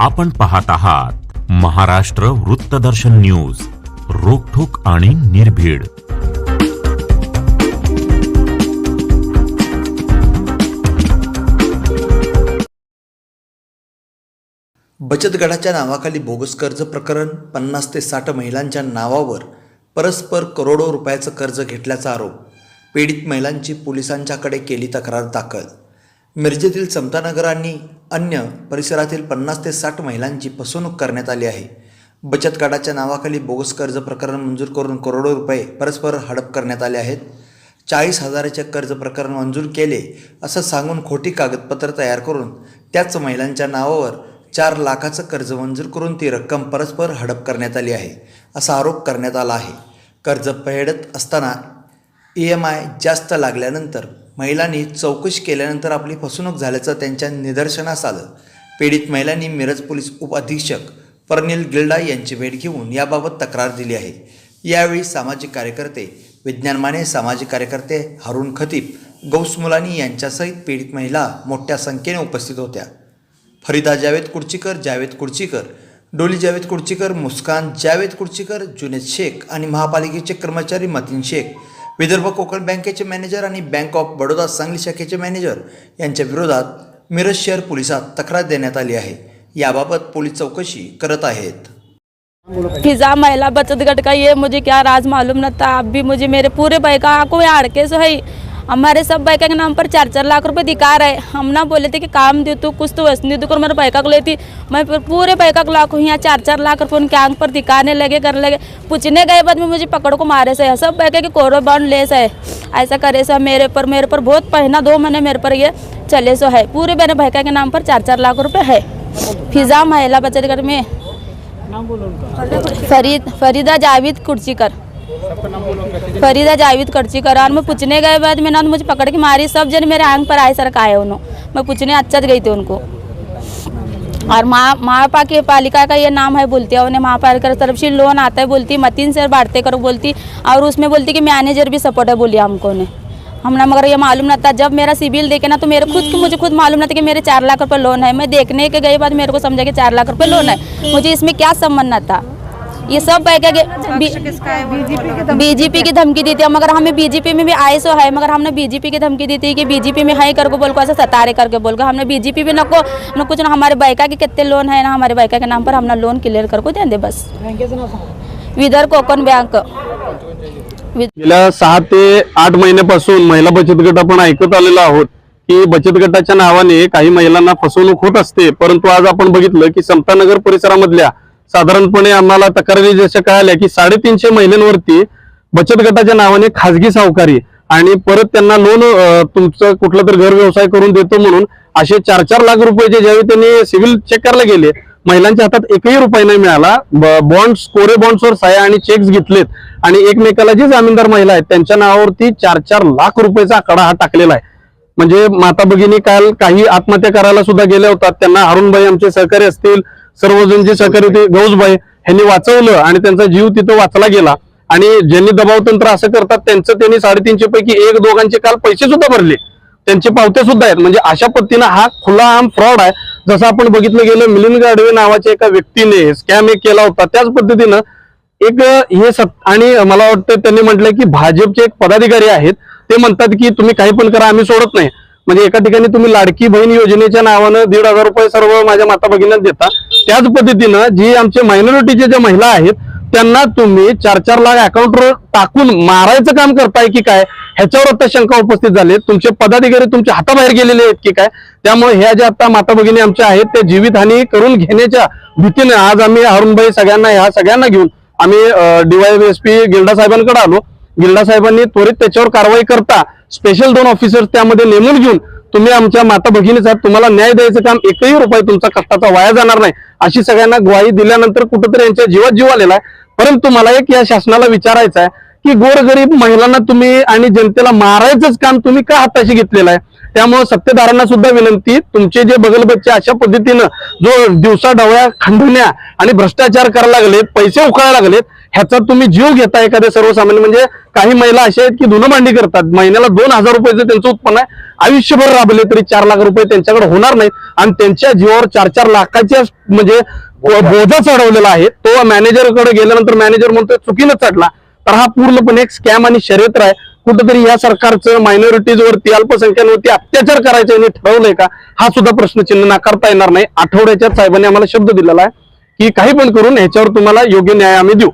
आपण पाहत आहात महाराष्ट्र वृत्तदर्शन न्यूज रोखोक आणि निर्भीड. बचत गटाच्या नावाखाली बोगस कर्ज प्रकरण पन्नास ते साठ महिलांच्या नावावर परस्पर करोडो रुपयाचं कर्ज घेतल्याचा आरोप. पीडित महिलांची पोलिसांच्याकडे केली तक्रार दाखल. मिरजेतील समतानगरांनी अन्य परिसरातील पन्नास ते साठ महिलांची फसवणूक करण्यात आली आहे. बचत गटाच्या नावाखाली बोगस कर्ज प्रकरण मंजूर करून करोडो रुपये परस्पर हडप करण्यात आले आहेत. चाळीस हजाराचे कर्ज प्रकरण मंजूर केले असं सांगून खोटी कागदपत्र तयार करून त्याच महिलांच्या नावावर चार लाखाचं कर्ज मंजूर करून ती रक्कम परस्पर हडप करण्यात आली आहे असा आरोप करण्यात आला आहे. कर्ज फेडत असताना ई एम आय जास्त लागल्यानंतर महिलांनी चौकशी केल्यानंतर आपली फसवणूक झाल्याचं त्यांच्या निदर्शनास आलं. पीडित महिलांनी मिरज पोलीस उपअधीक्षक परनील गिल्डा यांची भेट घेऊन याबाबत तक्रार दिली आहे. यावेळी सामाजिक कार्यकर्ते विज्ञान माने सामाजिक कार्यकर्ते हरुण खतीब गौस मुलानी यांच्यासहित पीडित महिला मोठ्या संख्येने उपस्थित होत्या. फरीदा जावेद कुर्चीकर जावेद कुर्चीकर डोली जावेद कुर्चीकर मुस्कान जावेद कुर्चीकर जुनेद शेख आणि महापालिकेचे कर्मचारी मतीन शेख विदर्भ कोकण बँकेचे मॅनेजर आणि बँक ऑफ बडोदा सांगली शाखेचे मॅनेजर यांच्या विरोधात मिरज शहर पोलिसात तक्रार देण्यात आली आहे. याबाबत पोलीस चौकशी करत आहेत. फिजा महिला बचत गट का ये? मुझे क्या राज मालूम न था। अब भी मुझे मेरे पूरे का को यहाँ अड़के सो है। हमारे सब बैका के नाम पर चार चार लाख रुपए दिखा रहे हम ना बोले थे कि काम दे तू कुछ तो वस्तु दे कर मेरे बैका को लेती। मैं पूरे बैका को लाख यहाँ चार चार लाख रुपए उनके आँख पर दिखाने लगे करने लगे। पूछने गए बाद में मुझे पकड़ को मारे से। सब बैका के कोरो बाउंड ले से। ऐसा करे से मेरे पर मेरे पर बहुत पहना दो महीने मेरे पर ये चले सो है। पूरे मेरे बैका के नाम पर चार चार लाख रुपये है। फिजा महिला बचत गट में। फरीद फरीदा जावेद कुर्चीकर। फरीदा जावेद कुर्चीकर और मैं पूछने गए बाद में ना मुझे पकड़ के मारी, सब जन मेरे आँख पर आए, सर आए उन्होंने मैं पूछने अच्छा गई थी उनको। और माँ महापा की पालिका का ये नाम है, बोलती है उन्हें महापालिका की तरफ़ से लोन आता है, बोलती मतीन सर बांटते करो, बोलती और उसमें बोलती कि मैनेजर भी सपोर्ट है, बोली हमको ने हमने मगर ये मालूम ना था जब मेरा सिबिल देखे ना तो मेरे खुद मुझे खुद मालूम न था कि मेरे चार लाख रुपये लोन है। मैं देखने के गई बाद मेरे को समझा कि चार लाख रुपये लोन है। मुझे इसमें क्या संबंध न था ये सब बैठे के बीजेपी की धमकी दी थी। मगर हमें बीजेपी में भी आए सो है मगर हमने बीजेपी की धमकी दी थी कि बीजेपी में है करके बोल को ऐसा सतारे करके बोल। को हमने बीजेपी में न को न कुछ ना हमारे बैका के कितने लोन है ना हमारे बैका के नाम पर हमने लोन क्लियर करको दे दे बस। विदर कोकण बैंक गेल्या सहा ते आठ महिन्यापासून महिला बचत गट आपण ऐकत आलेलो आहोत की बचत गटाच्या नावाने काही महिलांना फसवणूक होत असते परंतु आज आपण बघितलं की समतानगर परिसरामधल्या साधारणपणे आम्हाला तक्रारी जशा कळाल्या की साडेतीनशे महिन्यांवरती बचत गटाच्या नावाने खाजगी सावकारी आणि परत त्यांना लोन तुमचं कुठलं तर घर व्यवसाय करून देतो म्हणून असे चार चार लाख रुपयाचे ज्यावेळी त्यांनी सिव्हिल चेक करायला गेले महिलांच्या हातात एकही रुपये नाही मिळाला. बॉन्ड्स कोरे बॉन्ड्सवर साया आणि चेक्स घेतलेत. आणि एकमेकाला जे जामीनदार महिला आहेत त्यांच्या नावावरती चार चार लाख रुपयाचा आकडा हा टाकलेला आहे. म्हणजे माता भगिनी काल काही आत्महत्या करायला सुद्धा गेल्या होतात. त्यांना अरुणबाई आमचे सहकारी असतील सर्वजण जे सहकारी होते गौजबाई यांनी वाचवलं आणि त्यांचा जीव तिथं वाचला गेला. आणि ज्यांनी दबाव तंत्र असं करतात त्यांचं त्यांनी साडेतीनशे पैकी एक दोघांचे काल पैसे सुद्धा भरले. त्यांचे पावते सुद्धा आहेत. म्हणजे अशा पद्धतीनं हा खुला आम फ्रॉड आहे. जसं आपण बघितलं गेलं मिलिंद गाडवे नावाच्या एका व्यक्तीने स्कॅम एक केला होता. त्याच पद्धतीनं एक हे सत आणि मला वाटतं त्यांनी म्हटलं की भाजपचे एक पदाधिकारी आहेत. ते म्हणतात की तुम्ही काही पण करा आम्ही सोडत नाही. म्हणजे एका ठिकाणी तुम्ही लाडकी बहीण योजनेच्या नावानं दीड हजार रुपये सर्व माझ्या माता भगिनींना देता. त्याच पद्धतीनं जी आमचे मायनॉरिटीच्या ज्या महिला आहेत त्यांना तुम्ही चार चार लाख अकाउंटवर टाकून मारायचं काम करताय की काय? ह्याच्यावर आता शंका उपस्थित झाली तुमचे पदाधिकारी तुमच्या हाताबाहेर गेलेले आहेत की काय? त्यामुळे ह्या ज्या आता माता भगिनी आमच्या आहेत त्या जीवितहानी करून घेण्याच्या भीतीने आज आम्ही अरुणभाई सगळ्यांना ह्या सगळ्यांना घेऊन आम्ही डीवायएसपी गिल्डा साहेबांकडे आलो. गिल्डा साहेबांनी त्वरित त्याच्यावर कारवाई करता स्पेशल दोन ऑफिसर्स त्यामध्ये नेमून घेऊन तुम्ही आमच्या माता भगिनी साहेब तुम्हाला न्याय द्यायचं काम एकही रुपये तुमचा कष्टाचा वाया जाणार नाही. अशी सगळ्यांना ग्वाही दिल्यानंतर कुठेतरी यांच्या जीवात जीव आलेला आहे. परंतु मला एक या शासनाला विचारायचं आहे की गोरगरीब महिलांना तुम्ही आणि जनतेला मारायचंच काम तुम्ही का हाताशी घेतलेलं आहे? त्यामुळे सत्तेदारांना सुद्धा विनंती तुमचे जे बगलबच्चे अशा पद्धतीनं जो दिवसा डवळ्या खंडण्या आणि भ्रष्टाचार करायला लागलेत पैसे उकळायला लागलेत ह्याचा तुम्ही जीव घेता एखाद्या सर्वसामान्य म्हणजे काही महिला अशा आहेत की भांडी करतात. महिन्याला दोन हजार रुपयाचं त्यांचं उत्पन्न आहे आयुष्यभर राबले तरी चार लाख रुपये त्यांच्याकडे होणार नाहीत आणि त्यांच्या जीवावर चार चार लाखाच्या म्हणजे बोजा चढवलेला आहे. तो मॅनेजरकडे गेल्यानंतर मॅनेजर म्हणतोय चुकीनं चढला. तर हा पूर्णपणे एक स्कॅम आणि शर्यत्र आहे. कुठेतरी या सरकारचं मायनॉरिटीज वरती अल्पसंख्याकांवरती अत्याचार करायचं यांनी ठरवलंय का? हा सुद्धा प्रश्नचिन्ह नाकारता येणार नाही. आठवड्याच्या साहेबांनी आम्हाला शब्द दिलेला आहे की काही पण करून ह्याच्यावर तुम्हाला योग्य न्याय आम्ही देऊ.